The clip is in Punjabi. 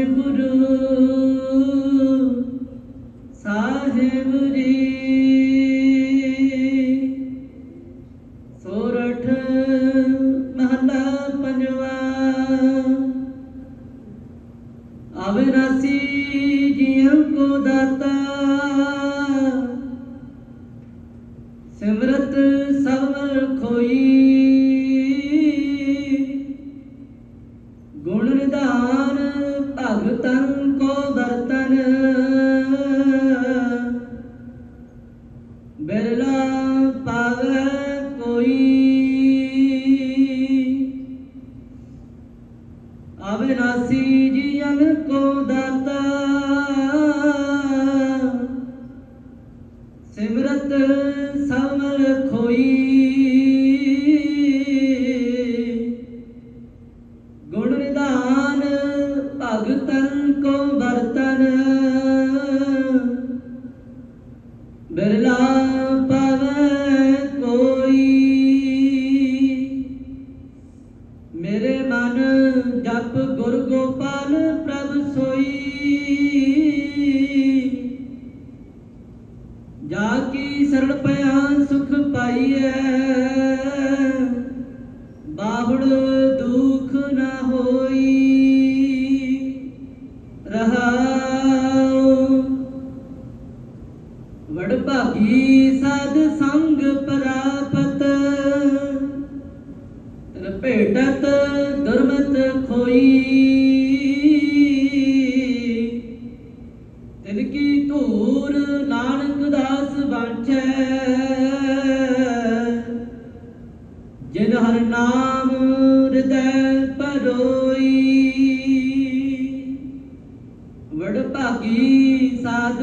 ਵਾਹਿਗੁਰੂ ਸਾਹਿਬ ਜੀ। ਸੋਰਠ ਮਹਲਾ ਪੰਜਵਾ। ਅਵਿਨਾਸੀ ਜੀਵ ਕੋ ਦਾਤਾ। ਸਿਮਰਤ ਸਭ ਖੋਈ। ਭਗਤਨ ਕੋ ਵਰਤਨ। ਬਿਰਲਾ ਪਾਵੇ ਕੋਈ। ਅਵਿਨਾਸੀ ਜੀਵਨ ਕੋ ਦਾਤਾ ਸਿਮਰਤ ਬਿਰਲਾ ਪਵੈ ਕੋਈ। ਮੇਰੇ ਮਨ ਜਪ ਗੁਰ ਗੋਪਾਲ ਪ੍ਰਭ ਸੋਈ। ਜਾ ਕੀ ਸਰਣ ਪਿਆ ਸੁਖ ਪਾਈਐ। ਬਾਹੜ ਦੁਖ ਨਾ ਹੋਈ। ਰਹਾਉ ਬੜ ਭਾਗੀ ਸਾਧ ਸੰਗ ਪ੍ਰਾਪਤ। ਰਪੇਟਤ ਦੁਰਮਤ ਖੋਈ। ਤਿਨ ਕੀ ਧੂਰ ਨਾਨਕ ਦਾਸ ਵਾਂਚੈ ਜਿਨ ਹਰ ਨਾਮ ਹਿਰਦੈ ਪਰੋਈ ਵਡ ਭਾਗੀ ਸਾਧ